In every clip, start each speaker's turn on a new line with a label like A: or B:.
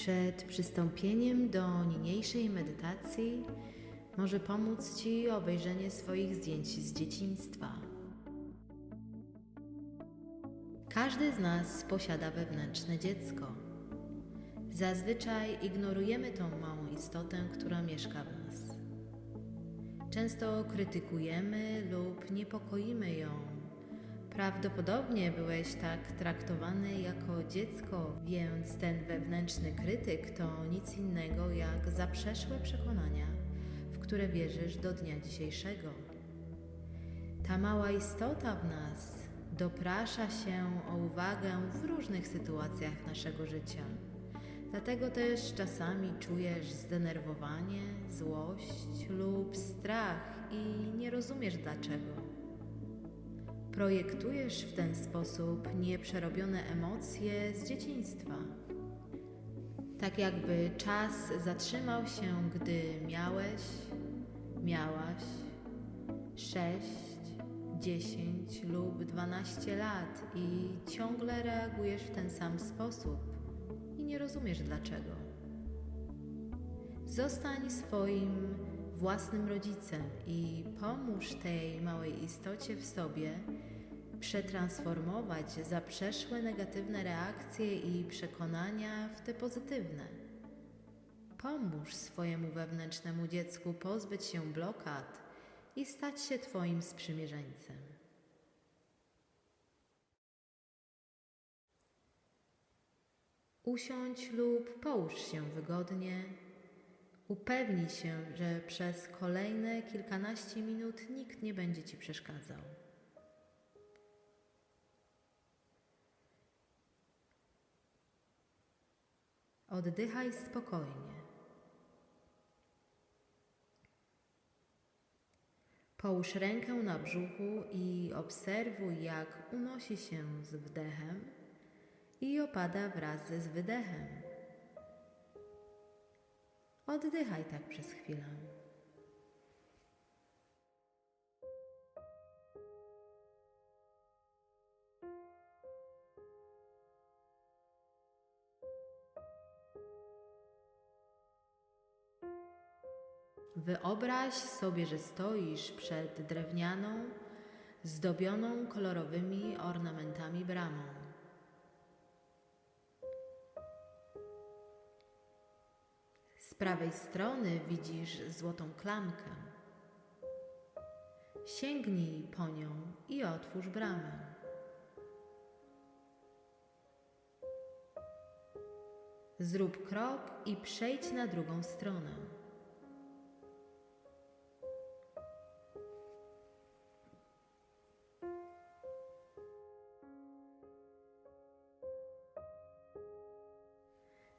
A: Przed przystąpieniem do niniejszej medytacji może pomóc Ci obejrzenie swoich zdjęć z dzieciństwa. Każdy z nas posiada wewnętrzne dziecko. Zazwyczaj ignorujemy tą małą istotę, która mieszka w nas. Często krytykujemy lub niepokoimy ją Prawdopodobnie byłeś tak traktowany jako dziecko, więc ten wewnętrzny krytyk to nic innego jak zaprzeszłe przekonania, w które wierzysz do dnia dzisiejszego. Ta mała istota w nas doprasza się o uwagę w różnych sytuacjach naszego życia. Dlatego też czasami czujesz zdenerwowanie, złość lub strach i nie rozumiesz dlaczego. Projektujesz w ten sposób nieprzerobione emocje z dzieciństwa. Tak jakby czas zatrzymał się, gdy miałeś, miałaś 6, 10 lub 12 lat i ciągle reagujesz w ten sam sposób i nie rozumiesz dlaczego. Zostań swoim własnym rodzicem i pomóż tej małej istocie w sobie przetransformować zaprzeszłe negatywne reakcje i przekonania w te pozytywne. Pomóż swojemu wewnętrznemu dziecku pozbyć się blokad i stać się Twoim sprzymierzeńcem. Usiądź lub połóż się wygodnie Upewnij się, że przez kolejne kilkanaście minut nikt nie będzie Ci przeszkadzał. Oddychaj spokojnie. Połóż rękę na brzuchu i obserwuj, jak unosi się z wdechem i opada wraz z wydechem. Oddychaj tak przez chwilę. Wyobraź sobie, że stoisz przed drewnianą, zdobioną kolorowymi ornamentami bramą. Prawej strony widzisz złotą klamkę. Sięgnij po nią i otwórz bramę. Zrób krok i przejdź na drugą stronę.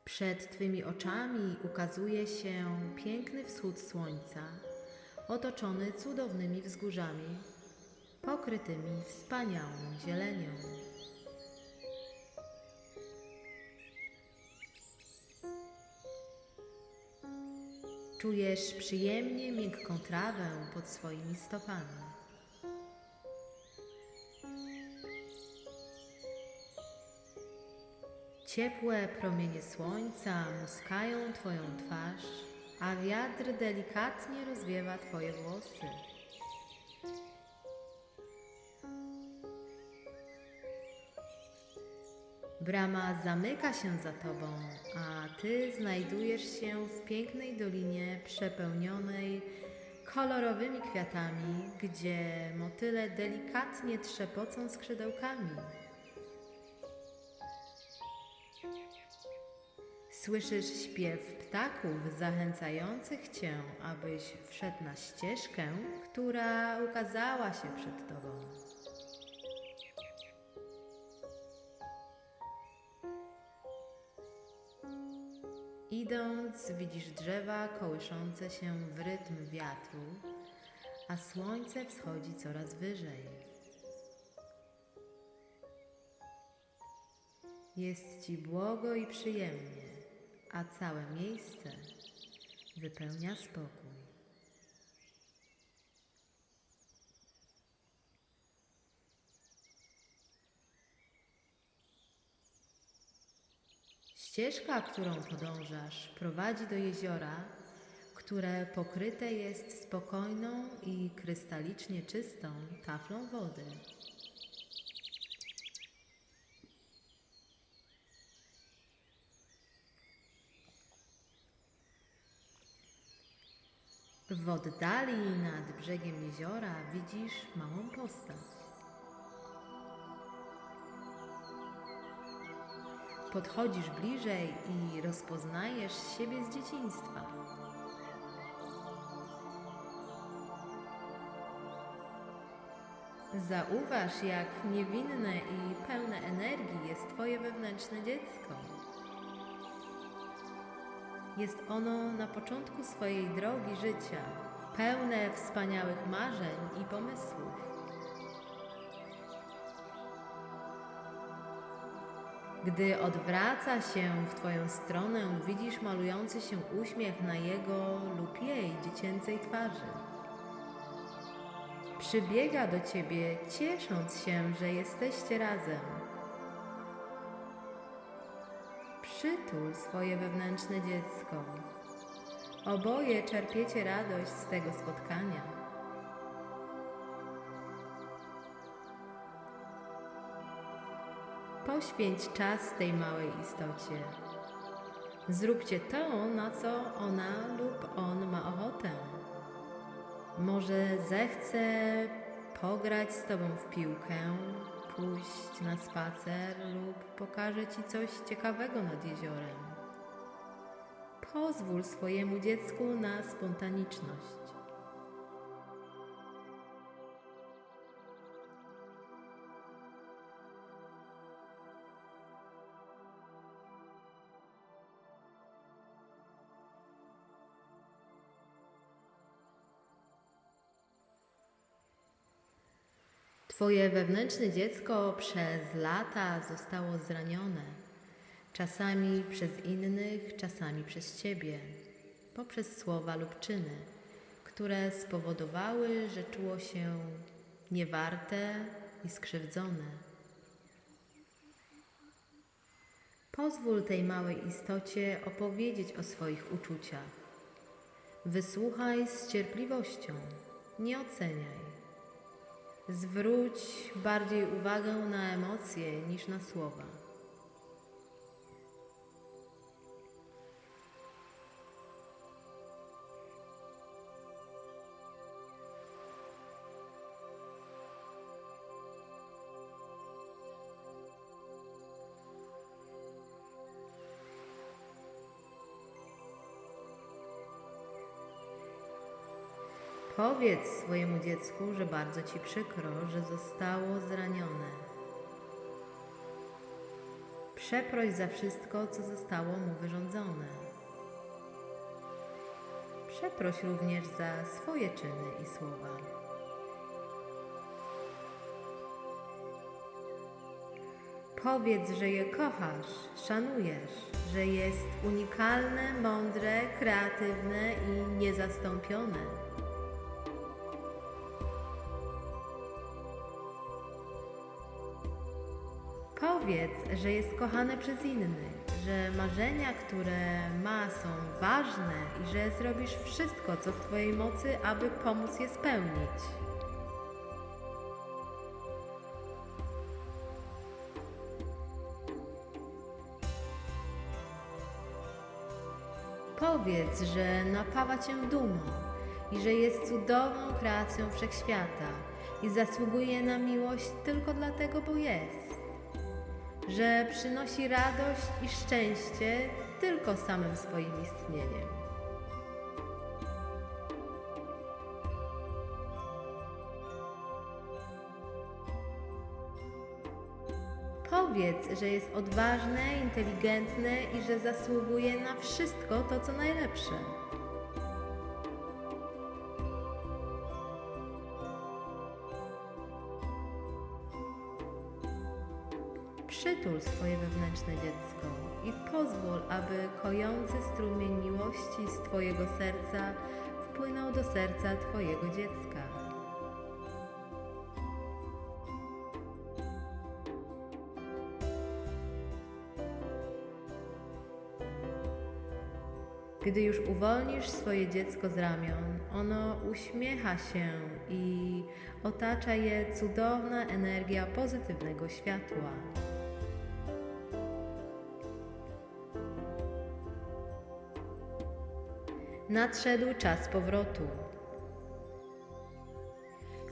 A: Przed Twymi oczami ukazuje się piękny wschód słońca, otoczony cudownymi wzgórzami, pokrytymi wspaniałą zielenią. Czujesz przyjemnie miękką trawę pod swoimi stopami. Ciepłe promienie słońca muskają Twoją twarz, a wiatr delikatnie rozwiewa Twoje włosy. Brama zamyka się za Tobą, a Ty znajdujesz się w pięknej dolinie przepełnionej kolorowymi kwiatami, gdzie motyle delikatnie trzepocą skrzydełkami. Słyszysz śpiew ptaków zachęcających Cię, abyś wszedł na ścieżkę, która ukazała się przed Tobą. Idąc, widzisz drzewa kołyszące się w rytm wiatru, a słońce wschodzi coraz wyżej. Jest Ci błogo i przyjemnie a całe miejsce wypełnia spokój. Ścieżka, którą podążasz, prowadzi do jeziora, które pokryte jest spokojną i krystalicznie czystą taflą wody. W oddali nad brzegiem jeziora widzisz małą postać. Podchodzisz bliżej i rozpoznajesz siebie z dzieciństwa. Zauważ, jak niewinne i pełne energii jest Twoje wewnętrzne dziecko. Jest ono na początku swojej drogi życia, pełne wspaniałych marzeń i pomysłów. Gdy odwraca się w Twoją stronę, widzisz malujący się uśmiech na jego lub jej dziecięcej twarzy. Przybiega do Ciebie, ciesząc się, że jesteście razem. Przytul swoje wewnętrzne dziecko. Oboje czerpiecie radość z tego spotkania. Poświęć czas tej małej istocie. Zróbcie to, na co ona lub on ma ochotę. Może zechce pograć z Tobą w piłkę, pójść na spacer lub pokaże Ci coś ciekawego nad jeziorem. Pozwól swojemu dziecku na spontaniczność. Twoje wewnętrzne dziecko przez lata zostało zranione, czasami przez innych, czasami przez Ciebie, poprzez słowa lub czyny, które spowodowały, że czuło się niewarte i skrzywdzone. Pozwól tej małej istocie opowiedzieć o swoich uczuciach. Wysłuchaj z cierpliwością, nie oceniaj. Zwróć bardziej uwagę na emocje niż na słowa. Powiedz swojemu dziecku, że bardzo ci przykro, że zostało zranione. Przeproś za wszystko, co zostało mu wyrządzone. Przeproś również za swoje czyny i słowa. Powiedz, że je kochasz, szanujesz, że jest unikalne, mądre, kreatywne i niezastąpione. Powiedz, że jest kochane przez innych, że marzenia, które ma, są ważne i że zrobisz wszystko, co w Twojej mocy, aby pomóc je spełnić. Powiedz, że napawa Cię dumą i że jest cudowną kreacją wszechświata i zasługuje na miłość tylko dlatego, bo jest że przynosi radość i szczęście tylko samym swoim istnieniem. Powiedz, że jest odważne, inteligentne i że zasługuje na wszystko to, co najlepsze. Przytul swoje wewnętrzne dziecko i pozwól, aby kojący strumień miłości z Twojego serca wpłynął do serca Twojego dziecka. Gdy już uwolnisz swoje dziecko z ramion, ono uśmiecha się i otacza je cudowna energia pozytywnego światła. Nadszedł czas powrotu.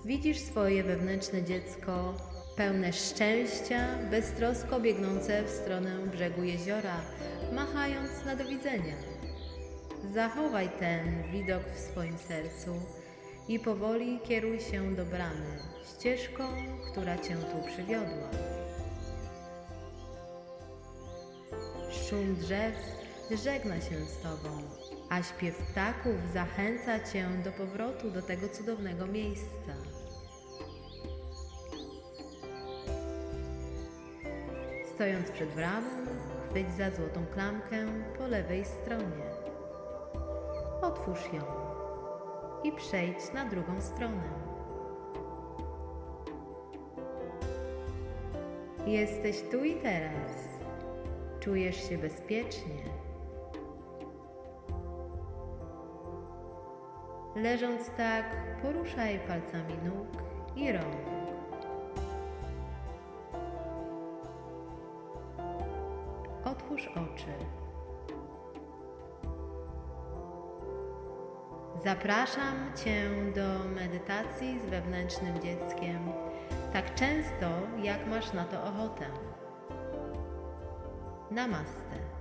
A: Widzisz swoje wewnętrzne dziecko, pełne szczęścia, beztrosko biegnące w stronę brzegu jeziora, machając na do widzenia. Zachowaj ten widok w swoim sercu i powoli kieruj się do bramy, ścieżką, która cię tu przywiodła. Szum drzew żegna się z tobą, a śpiew ptaków zachęca cię do powrotu do tego cudownego miejsca. Stojąc przed bramą, chwyć za złotą klamkę po lewej stronie. Otwórz ją i przejdź na drugą stronę. Jesteś tu i teraz. Czujesz się bezpiecznie. Leżąc tak, poruszaj palcami nóg i rąk. Otwórz oczy. Zapraszam Cię do medytacji z wewnętrznym dzieckiem tak często, jak masz na to ochotę. Namaste.